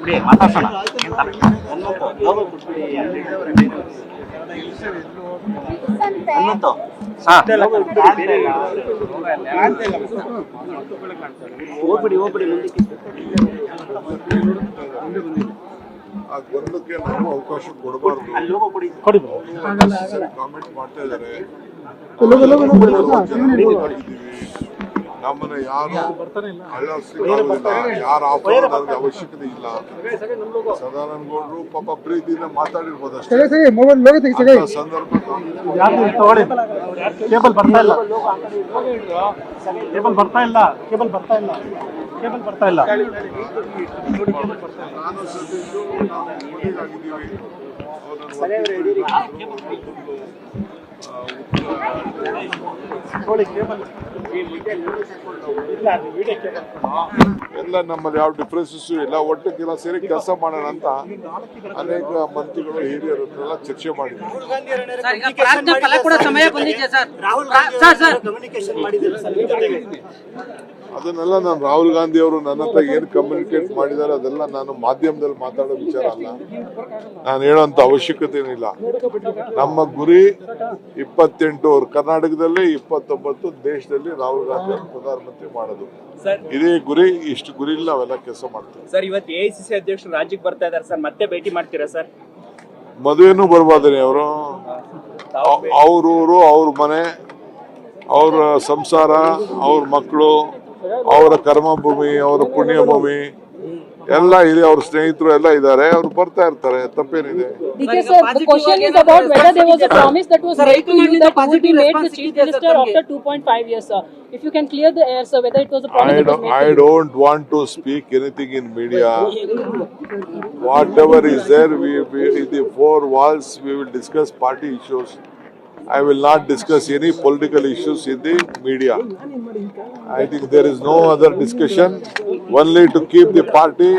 ಬಿಡಿ ಮಾತಾಡ್ಸೋಣ ಹನ್ನೊಂದು ಹೋಗ್ಬಿಡಿ ಹೋಗ್ಬಿಡಿ ಮುಂದಕ್ಕೆ ಆ ಗೊಂದಲಕ್ಕೆ ನಾವು ಅವಕಾಶ ಕೊಡಬಾರ್ದು ಅಲ್ಲಿ ಹೋಗೋ ಕೊಡಿ ಕಾಮೆಂಟ್ ಮಾಡ್ತಾ ಇದ್ದಾರೆ. ನಮ್ಮನ್ನ ಯಾರು ಅಳ್ಳಾಡ್ಸ್ಲಿಕ್ಕಾಗೋದಿಲ್ಲ ಯಾರು ಆಫರ್ ನನಗೆ ಅವಶ್ಯಕತೆ ಇಲ್ಲ. ಸದಾನಂದ ಗೌಡರು ಪಾಪ ಪ್ರೀತಿಯಿಂದ ಮಾತಾಡಿರ್ಬೋದು ಅಷ್ಟೇ. ಸಂದರ್ಭ ಕೇಬಲ್ ಬರ್ತಾ ಇಲ್ಲ. ಕೇಬಲ್ ಬರ್ತಾ ಇಲ್ಲ. ಕೇಬಲ್ ಬರ್ತಾ ಇಲ್ಲ. ಕೇಬಲ್ ಬರ್ತಾ ಇಲ್ಲ. ನಾನು ಸದ್ಯದ್ದು ನಾವು ಎಲ್ಲ ನಮ್ಮಲ್ಲಿ ಯಾವ ಡಿಫ್ರೆನ್ಸಸ್ ಇಲ್ಲ. ಕೆಲ ಸೇರಿ ಕೆಲಸ ಮಾಡೋಣ ಅಂತ ಅನೇಕ ಮಂತ್ರಿಗಳು ಹಿರಿಯರು ಎಲ್ಲ ಚರ್ಚೆ ಮಾಡಿದ್ದಾರೆ ಅದನ್ನೆಲ್ಲ ನಾನು ರಾಹುಲ್ ಗಾಂಧಿ ಅವರು ನನ್ನ ಹತ್ರ ಏನು ಕಮ್ಯುನಿಕೇಟ್ ಮಾಡಿದ್ದಾರೆ ಅದೆಲ್ಲ ನಾನು ಮಾಧ್ಯಮದಲ್ಲಿ ಮಾತಾಡೋ ವಿಚಾರ ಅಲ್ಲ. ನಾನು ಹೇಳೋಂಥ ಅವಶ್ಯಕತೆ ಏನಿಲ್ಲ. ನಮ್ಮ ಗುರಿ ಇಪ್ಪತ್ತೆಂಟು ಅವ್ರು ಕರ್ನಾಟಕದಲ್ಲಿ ಇಪ್ಪತ್ತೊಂಬತ್ತು ದೇಶದಲ್ಲಿ ರಾಹುಲ್ ಗಾಂಧಿ ಅವರು ಪ್ರಧಾನಮಂತ್ರಿ ಮಾಡೋದು. ಇದೇ ಗುರಿ ಇಷ್ಟು ಗುರಿಲಿ ನಾವೆಲ್ಲ ಕೆಲಸ ಮಾಡ್ತೀವಿ. ಸರ್ ಇವತ್ತು ಎಐಸಿಸಿ ಅಧ್ಯಕ್ಷರು ರಾಜ್ಯಕ್ಕೆ ಬರ್ತಾ ಇದ್ದಾರೆ ಸರ್ ಮತ್ತೆ ಭೇಟಿ ಮಾಡ್ತೀರಾ ಸರ್? ಮದುವೆನೂ ಬರ್ಬಾದ್ರಿ ಅವರು. ಅವ್ರೂರು ಅವ್ರ ಮನೆ ಅವ್ರ ಸಂಸಾರ ಅವ್ರ ಮಕ್ಕಳು ಅವರ ಕರ್ಮ ಭೂಮಿ ಅವರ ಪುಣ್ಯ ಭೂಮಿ ಎಲ್ಲ ಇದೆ ಅವ್ರ ಸ್ನೇಹಿತರು ಎಲ್ಲ ಇದಾರೆ ಅವ್ರು ಬರ್ತಾ ಇರ್ತಾರೆ ತಪ್ಪೇನಿದೆ. I don't want to speak anything in media whatever is there we four walls will discuss party issues I will not discuss any political issues in the media. I think there is no other discussion, only to keep the party,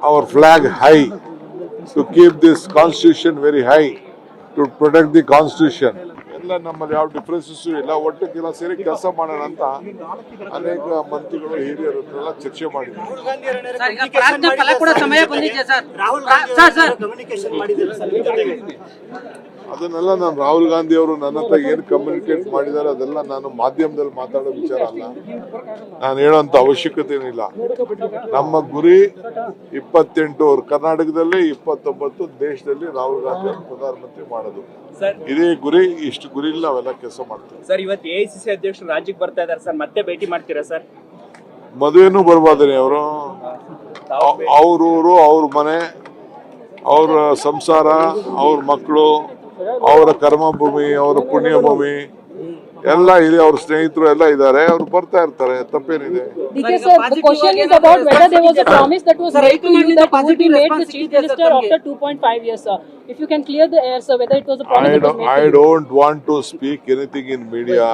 our flag high, to keep this constitution very high, to protect the constitution. ಎಲ್ಲ ನಮ್ಮಲ್ಲಿ ಯಾವ differences ಇಲ್ಲ ಒಟ್ಟಕ್ಕೆಲ್ಲ ಸೇರಿ ಕೆಲಸ ಮಾಡೋಣ ಅಂತ ಅನೇಕ ಮಂತ್ರಿಗಳು ಹಿರಿಯರು ಎಲ್ಲ ಚರ್ಚೆ ಮಾಡಿದ್ದಾರೆ ಅದನ್ನೆಲ್ಲ ನಾನು ರಾಹುಲ್ ಗಾಂಧಿ ಅವರು ನನ್ನ ಹತ್ರ ಏನು ಕಮ್ಯುನಿಕೇಟ್ ಮಾಡಿದ್ದಾರೆ ಅದೆಲ್ಲ ನಾನು ಮಾಧ್ಯಮದಲ್ಲಿ ಮಾತಾಡೋ ವಿಚಾರ ಅಲ್ಲ. ನಾನು ಹೇಳೋಂಥ ಅವಶ್ಯಕತೆ ಏನಿಲ್ಲ. ನಮ್ಮ ಗುರಿ ಇಪ್ಪತ್ತೆಂಟು ಅವ್ರು ಕರ್ನಾಟಕದಲ್ಲಿ ಇಪ್ಪತ್ತೊಂಬತ್ತು ದೇಶದಲ್ಲಿ ರಾಹುಲ್ ಗಾಂಧಿ ಪ್ರಧಾನಮಂತ್ರಿ ಮಾಡೋದು. ಇದೇ ಗುರಿ ಇಷ್ಟು ಗುರಿಲಿ ನಾವೆಲ್ಲ ಕೆಲಸ ಮಾಡ್ತೀವಿ. ಸರ್ ಇವತ್ತು ಎಐಸಿಸಿ ಅಧ್ಯಕ್ಷರು ರಾಜ್ಯಕ್ಕೆ ಬರ್ತಾ ಇದ್ದಾರೆ ಸರ್ ಮತ್ತೆ ಭೇಟಿ ಮಾಡ್ತೀರಾ ಸರ್? ಮದುವೆನೂ ಬರ್ಬಾದ್ರಿ ಅವರು. ಅವ್ರೂರು ಅವ್ರ ಮನೆ ಅವ್ರ ಸಂಸಾರ ಅವ್ರ ಮಕ್ಕಳು ಅವರ ಕರ್ಮ ಭೂಮಿ ಅವರ ಪುಣ್ಯ ಭೂಮಿ ಎಲ್ಲ ಇದೆ ಅವ್ರ ಸ್ನೇಹಿತರು ಎಲ್ಲ ಇದಾರೆ ಅವ್ರು ಬರ್ತಾ ಇರ್ತಾರೆ ತಪ್ಪೇನಿದೆ. I don't want to speak anything in media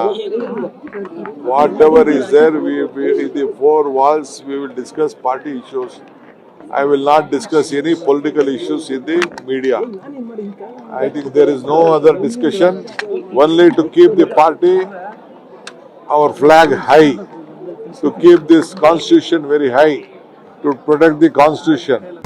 whatever is we the four walls we will discuss party issues I will not discuss any political issues in the media. I think there is no other discussion, only to keep the party, our flag high, to keep this constitution very high, to protect the constitution.